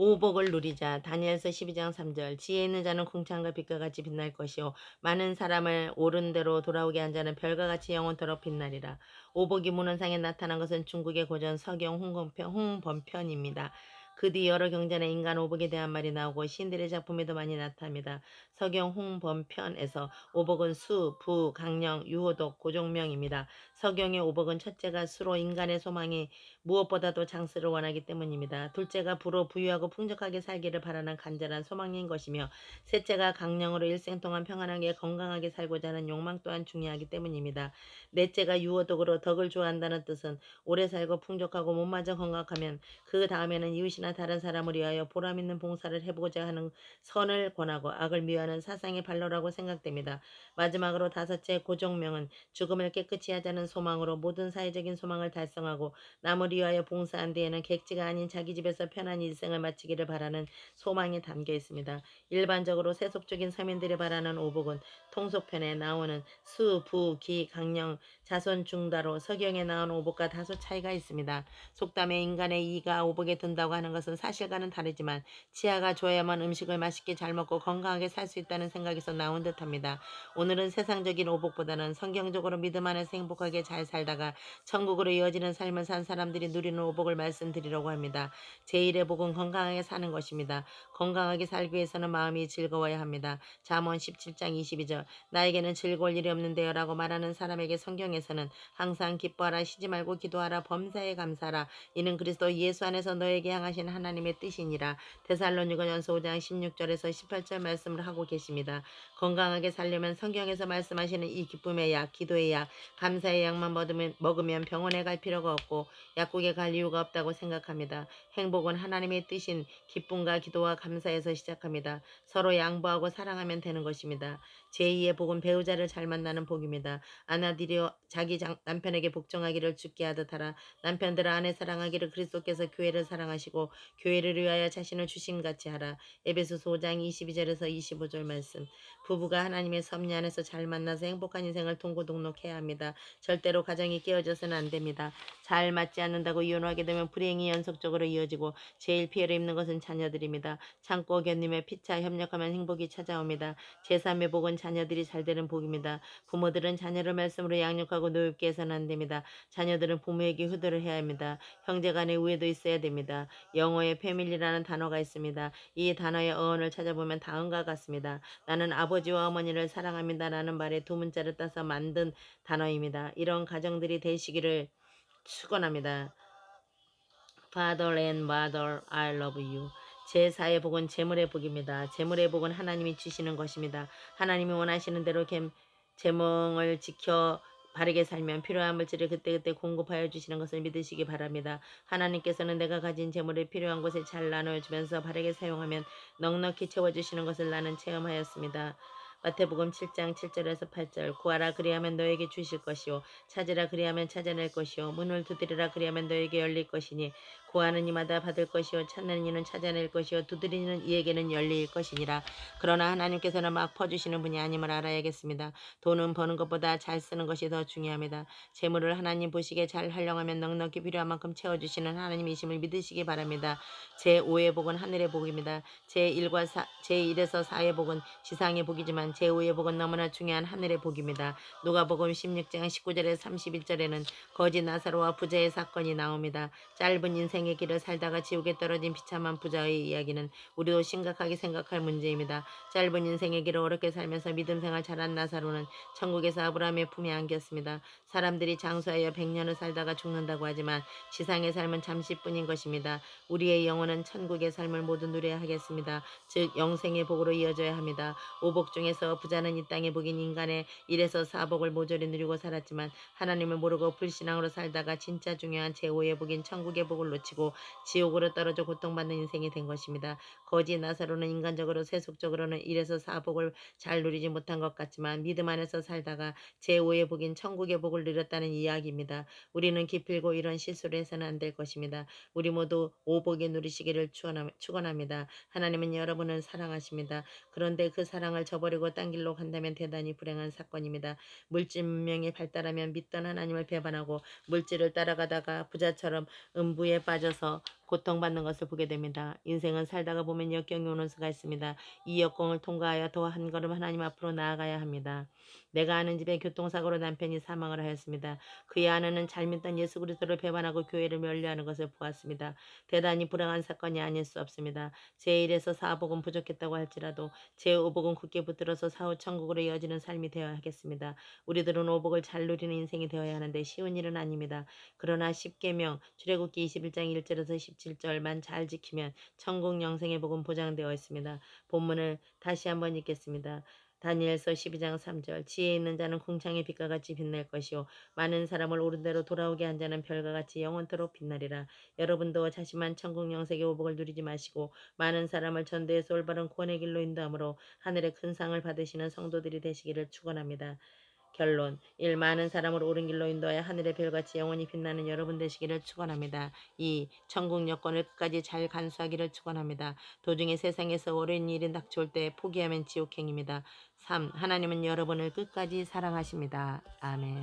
오복을 누리자. 다니엘서 12장 3절. 지혜 있는 자는 궁창과 빛과 같이 빛날 것이요 많은 사람을 옳은 대로 돌아오게 한 자는 별과 같이 영원토록 빛나리라. 오복이 문헌상에 나타난 것은 중국의 고전 서경 홍범편, 홍범편입니다. 그 뒤 여러 경전에 인간 오복에 대한 말이 나오고 시인들의 작품에도 많이 나타납니다. 서경 홍범편에서 오복은 수, 부, 강령, 유호독, 고종명입니다. 서경의 오복은 첫째가 수로 인간의 소망이 무엇보다도 장수를 원하기 때문입니다. 둘째가 부로 부유하고 풍족하게 살기를 바라는 간절한 소망인 것이며 셋째가 강령으로 일생 동안 평안하게 건강하게 살고자 하는 욕망 또한 중요하기 때문입니다. 넷째가 유호독으로 덕을 좋아한다는 뜻은 오래 살고 풍족하고 몸마저 건강하면 그 다음에는 이웃이나 다른 사람을 위하여 보람 있는 봉사를 해보고자 하는 선을 권하고 악을 미워하는 사상의 발로라고 생각됩니다. 마지막으로 다섯째 고종명은 죽음을 깨끗이 하자는 소망으로 모든 사회적인 소망을 달성하고 남을 위하여 봉사한 뒤에는 객지가 아닌 자기 집에서 편안히 일생을 마치기를 바라는 소망이 담겨 있습니다. 일반적으로 세속적인 서민들이 바라는 오복은 통속편에 나오는 수, 부, 기, 강령, 자손 중다로 서경에 나온 오복과 다소 차이가 있습니다. 속담에 인간의 이가 오복에 든다고 하는 것은 사실과는 다르지만 치아가 좋아야만 음식을 맛있게 잘 먹고 건강하게 살 수 있다는 생각에서 나온 듯합니다. 오늘은 세상적인 오복보다는 성경적으로 믿음 안에서 행복하게 잘 살다가 천국으로 이어지는 삶을 산 사람들이 누리는 오복을 말씀드리려고 합니다. 제1의 복은 건강하게 사는 것입니다. 건강하게 살기 위해서는 마음이 즐거워야 합니다. 잠언 17장 22절 나에게는 즐거울 일이 없는데요 라고 말하는 사람에게 성경에서는 항상 기뻐하라 쉬지 말고 기도하라 범사에 감사하라 이는 그리스도 예수 안에서 너에게 향하신 하나님의 뜻이니라 데살로니가전서 5장 16절에서 18절 말씀을 하고 계십니다. 건강하게 살려면 성경에서 말씀하시는 이 기쁨의 약, 기도의 약, 감사의 약만 먹으면 병원에 갈 필요가 없고 약국에 갈 이유가 없다고 생각합니다. 행복은 하나님의 뜻인 기쁨과 기도와 감사에서 시작합니다. 서로 양보하고 사랑하면 되는 것입니다. 제2의 복은 배우자를 잘 만나는 복입니다. 아나디려 자기 장, 남편에게 복종하기를 죽게 하듯 하라. 남편들아 아내 사랑하기를 그리스도께서 교회를 사랑하시고 교회를 위하여 자신을 주심같이 하라. 에베소서 5장 22절에서 25절 말씀. 부부가 하나님의 섭리 안에서 잘 만나서 행복한 인생을 동고동록해야 합니다. 절대로 가정이 깨어져서는 안 됩니다. 잘 맞지 않는다고 이혼하게 되면 불행이 연속적으로 이어지고 제일 피해를 입는 것은 자녀들입니다. 참고 견디며 피차 협력하면 행복이 찾아옵니다. 제3의 복은 자녀들이 잘 되는 복입니다. 부모들은 자녀를 말씀으로 양육하고 노엽게 해서는 안 됩니다. 자녀들은 부모에게 효도를 해야 합니다. 형제 간의 우애도 있어야 됩니다. 영어에 패밀리라는 단어가 있습니다. 이 단어의 어원을 찾아보면 다음과 같습니다. 나는 아버지와 어머니를 사랑합니다 라는 말에 두 문자를 따서 만든 단어입니다. 이런 가정들이 되시기를 축원합니다. Father and Mother, I love you. 제4의 복은 재물의 복입니다. 재물의 복은 하나님이 주시는 것입니다. 하나님이 원하시는 대로 갬- 제몽을 지켜 바르게 살면 필요한 물질을 그때그때 공급하여 주시는 것을 믿으시기 바랍니다. 하나님께서는 내가 가진 재물을 필요한 곳에 잘 나눠주면서 바르게 사용하면 넉넉히 채워주시는 것을 나는 체험하였습니다. 마태복음 7장 7절에서 8절 구하라 그리하면 너에게 주실 것이요 찾으라 그리하면 찾아낼 것이요 문을 두드리라 그리하면 너에게 열릴 것이니 구하는 이마다 받을 것이요 찾는 이는 찾아낼 것이요 두드리는 이에게는 열릴 것이니라 그러나 하나님께서는 막 퍼주시는 분이 아님을 알아야겠습니다. 돈은 버는 것보다 잘 쓰는 것이 더 중요합니다. 재물을 하나님 보시기에 잘 활용하면 넉넉히 필요한 만큼 채워주시는 하나님이심을 믿으시기 바랍니다. 제5의 복은 하늘의 복입니다. 제1과 4, 제1에서 4의 복은 지상의 복이지만 제5의 복은 너무나 중요한 하늘의 복입니다. 누가복음 16장 19절에서 31절에는 거지 나사로와 부자의 사건이 나옵니다. 짧은 인생의 길을 살다가 지옥에 떨어진 비참한 부자의 이야기는 우리도 심각하게 생각할 문제입니다. 짧은 인생의 길을 어렵게 살면서 믿음 생활 잘한 나사로는 천국에서 아브라함의 품에 안겼습니다. 사람들이 장수하여 100년을 살다가 죽는다고 하지만 지상의 삶은 잠시뿐인 것입니다. 우리의 영혼은 천국의 삶을 모두 누려야 하겠습니다. 즉 영생의 복으로 이어져야 합니다. 오복 중에 서 부자는 이 땅의 복인 인간의 일에서 사복을 모조리 누리고 살았지만 하나님을 모르고 불신앙으로 살다가 진짜 중요한 제5의 복인 천국의 복을 놓치고 지옥으로 떨어져 고통받는 인생이 된 것입니다. 거지 나사로는 인간적으로 세속적으로는 일에서 사복을 잘 누리지 못한 것 같지만 믿음 안에서 살다가 제5의 복인 천국의 복을 누렸다는 이야기입니다. 우리는 기필고 이런 실수를 해서는 안 될 것입니다. 우리 모두 오복에 누리시기를 축원합니다. 하나님은 여러분을 사랑하십니다. 그런데 그 사랑을 저버리고 딴 길로 간다면 대단히 불행한 사건입니다. 물질 문명이 발달하면 믿던 하나님을 배반하고 물질을 따라가다가 부자처럼 음부에 빠져서 고통받는 것을 보게 됩니다. 인생은 살다가 보면 역경이 오는 수가 있습니다. 이 역경을 통과하여 더 한 걸음 하나님 앞으로 나아가야 합니다. 내가 아는 집에 교통사고로 남편이 사망을 하였습니다. 그의 아내는 잘 믿던 예수 그리스도를 배반하고 교회를 면류하는 것을 보았습니다. 대단히 불행한 사건이 아닐 수 없습니다. 제1에서 사복은 부족했다고 할지라도 제5복은 굳게 붙들어서 사후 천국으로 이어지는 삶이 되어야 하겠습니다. 우리들은 오복을 잘 누리는 인생이 되어야 하는데 쉬운 일은 아닙니다. 그러나 십계명 출애굽기 21장 1절에서 17절만 잘 지키면 천국 영생의 복은 보장되어 있습니다. 본문을 다시 한번 읽겠습니다. 다니엘서 12장 3절 지혜 있는 자는 궁창의 빛과 같이 빛날 것이요 많은 사람을 옳은 대로 돌아오게 한 자는 별과 같이 영원토록 빛나리라. 여러분도 자신만 천국 영생의 오복을 누리지 마시고 많은 사람을 전도해서 올바른 구원의 길로 인도함으로 하늘의 큰 상을 받으시는 성도들이 되시기를 축원합니다. 결론 1. 많은 사람을 옳은 길로 인도하여 하늘의 별같이 영원히 빛나는 여러분 되시기를 축원합니다. 2. 천국 여권을 끝까지 잘 간수하기를 축원합니다. 도중에 세상에서 어려운 일이 닥쳐올 때 포기하면 지옥행입니다. 3. 하나님은 여러분을 끝까지 사랑하십니다. 아멘